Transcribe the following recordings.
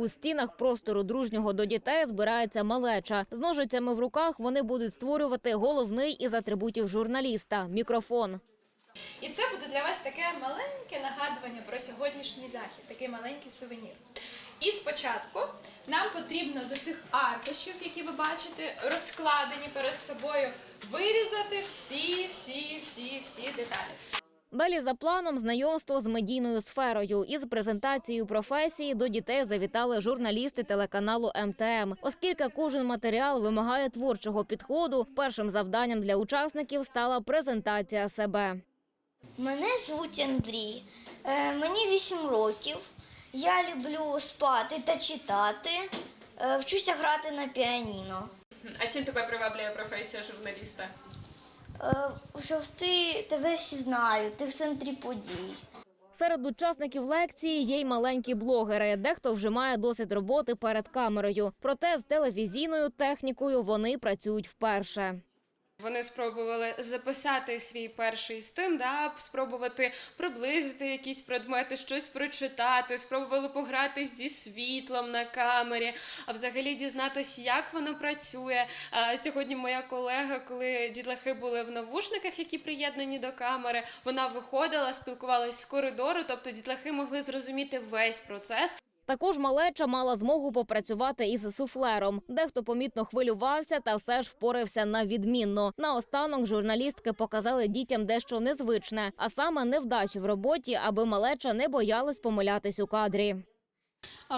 У стінах простору дружнього до дітей збирається малеча. З ножицями в руках вони будуть створювати головний із атрибутів журналіста мікрофон. І це буде для вас таке маленьке нагадування про сьогоднішній захід, такий маленький сувенір. І спочатку нам потрібно з оцих аркушів, які ви бачите, розкладені перед собою, вирізати всі, всі, всі, всі деталі. Далі за планом знайомство з медійною сферою. Із презентацією професії до дітей завітали журналісти телеканалу МТМ. Оскільки кожен матеріал вимагає творчого підходу, першим завданням для учасників стала презентація себе. Мене звуть Андрій. Е, мені 8 років. Я люблю спати та читати. Е, вчуся грати на піаніно. А чим тебе приваблює професія журналіста? Е, що ти тебе всі знають, ти в центрі подій. Серед учасників лекції є й маленькі блогери. Дехто вже має досвід роботи перед камерою. Проте з телевізійною технікою вони працюють вперше. Вони спробували записати свій перший стендап, спробувати приблизити якісь предмети, щось прочитати, спробували пограти зі світлом на камері, а взагалі дізнатися, як воно працює. Сьогодні моя колега, коли дітлахи були в навушниках, які приєднані до камери, вона виходила, спілкувалась з коридору, тобто дітлахи могли зрозуміти весь процес. Також малеча мала змогу попрацювати із суфлером. Дехто помітно хвилювався та все ж впорався на відмінно. Наостанок журналістки показали дітям дещо незвичне, а саме невдачі в роботі, аби малеча не боялась помилятись у кадрі.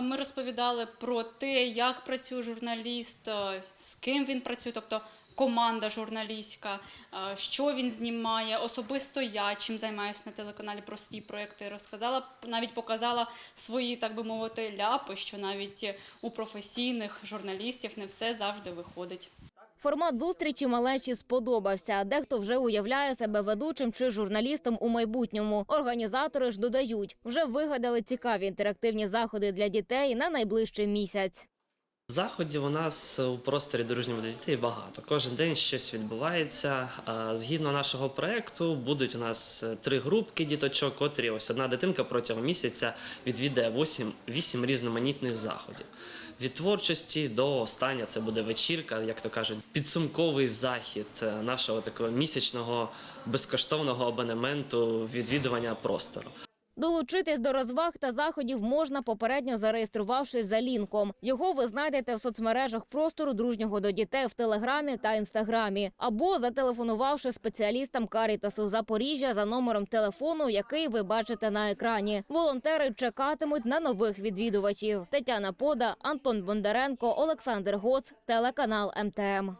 Ми розповідали про те, як працює журналіст, е, з ким він працює, тобто команда журналістська, е, що він знімає, особисто я чим займаюся на телеканалі про свої проекти. Розказала, навіть показала свої, так би мовити, ляпи, що навіть у професійних журналістів не все завжди виходить. Формат зустрічі малечі сподобався. Дехто вже уявляє себе ведучим чи журналістом у майбутньому. Організатори ж додають, вже вигадали цікаві інтерактивні заходи для дітей на найближчий місяць. Заходів у нас у просторі дорожнього для дітей багато. Кожен день щось відбувається. Згідно нашого проекту, будуть у нас е, три групки діточок, котрі ось одна дитинка протягом місяця відвідає 8, 8 різноманітних заходів. Від творчості до останнього це буде вечірка, як то кажуть, підсумковий захід е, нашого такого місячного безкоштовного абонементу відвідування простору. Долучитись до розваг та заходів можна попередньо зареєструвавшись за лінком. Його ви знайдете в соцмережах простору дружнього до дітей в телеграмі та інстаграмі, або зателефонувавши спеціалістам Карітасу Запоріжжя за номером телефону, який ви бачите на екрані. Волонтери чекатимуть на нових відвідувачів. Тетяна Пода, Антон Бондаренко, Олександр Гоц, телеканал МТМ.